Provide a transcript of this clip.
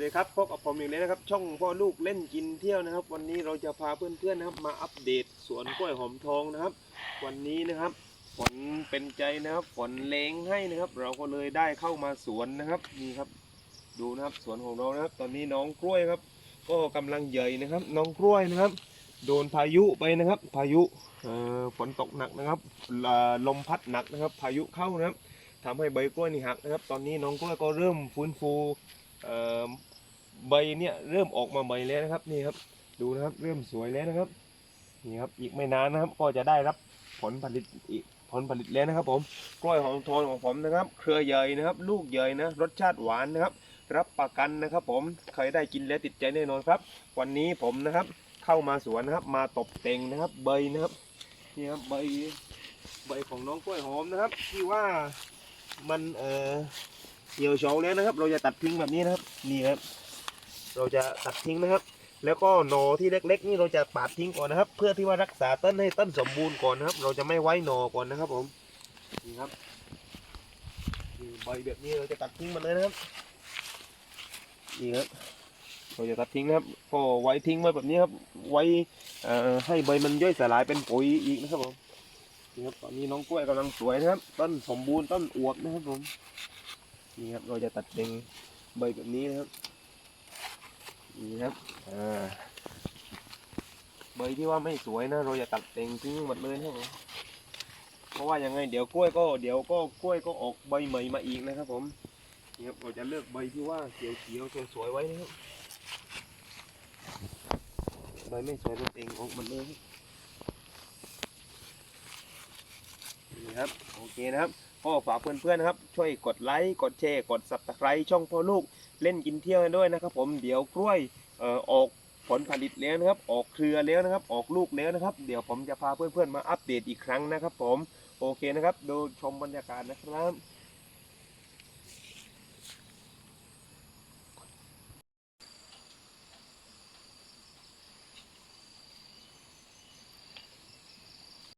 เลยครับพบกับผมอีกแล้วนะครับ ช่องพ่อลูกเล่นกินเที่ยวนะครับ วันนี้เราจะพาเพื่อนๆนะครับ มาอัปเดตสวนกล้วยหอมทองนะครับ วันนี้นะครับฝนเป็นใจนะครับฝนเลงให้นะครับ เราก็เลยได้เข้ามาสวนนะครับนี่ครับ ดูนะครับสวนของเรานะครับ ตอนนี้น้องกล้วยครับ ก็กำลังใหญ่นะครับ น้องกล้วยนะครับ โดนพายุไปนะครับ พายุฝนตกหนักนะครับลมพัดหนักนะครับ พายุเข้านะครับทำให้ใบกล้วยนี่หักนะครับ ตอนนี้น้องกล้วยก็เริ่มฟื้นฟู ใบเนี่ยเริ่มออกมาใหม่แล้วนะครับนี่ครับ ดูนะครับเริ่มสวยแล้วนะครับนี่ครับอีกไม่นานนะครับ ก็จะได้รับผลผลิตอีกผลผลิตแล้วนะครับ ผมกล้วยหอมทองของผมนะครับ เครือใหญ่นะครับ ลูกใหญ่นะรสชาติหวานนะครับ รับประกันนะครับ ผมเคยได้กินแล้วติดใจแน่นอนครับ วันนี้ผมนะครับ เข้ามาสวนนะครับ มาตบเต็งนะครับ ใบนะครับนี่ครับใบใบของน้องกล้วยหอมนะครับ ที่ว่ามันเอ่อเหี่ยวเฉาแล้วนะครับ เราจะตัดทิ้งแบบนี้นะครับนี่ครับ เราจะตัดทิ้งนะครับ แล้วก็หนอที่เล็ก ๆ นี่เราจะปาดทิ้งก่อนนะครับ เพื่อที่ว่ารักษาต้นให้ต้นสมบูรณ์ก่อนนะครับ เราจะไม่ไว้หนอก่อนนะครับผมนี่ครับนี่ใบแบบนี้เราจะตัดทิ้งมันเลยนะครับนี่ครับเราจะตัดทิ้งนะครับ ก็ไว้ทิ้งไว้แบบนี้ครับ ไว้ให้ใบมันย่อยสลายเป็นปุ๋ยอีกนะครับผมนี่ครับตอนนี้น้องกล้วยกำลังสวยนะครับ ต้นสมบูรณ์ต้นอวบนะครับผมนี่ครับเราจะตัดเด็งใบแบบนี้นะครับ นี่ครับอ่าใบที่ว่าไม่สวยนะเราจะตัดเต็งทิ้งหมดเลยนะครับผมเพราะว่ายังไงเดี๋ยวกล้วยก็เดี๋ยวก็กล้วยก็ออกใบใหม่มาอีกนะครับ ผมนี่ครับเราจะเลือกใบที่ว่าเขียวๆสวยๆไว้นะครับใบไม่สวยตัวเองออกหมดเลยนี่ครับโอเคนะครับ ก็ฝากเพื่อนๆนะครับ ช่วยกดไลค์กดแชร์กดสับตะไคร้ช่องพ่อลูกเล่นกินเที่ยวกันด้วยนะครับ ผมเดี๋ยวกล้วยเอ่อออกผลผลิตแล้วนะครับ ออกเครือแล้วนะครับ ออกลูกแล้วนะครับ เดี๋ยวผมจะพาเพื่อนๆมาอัปเดตอีกครั้งนะครับ ผมโอเคนะครับ ดูชมบรรยากาศนะครับ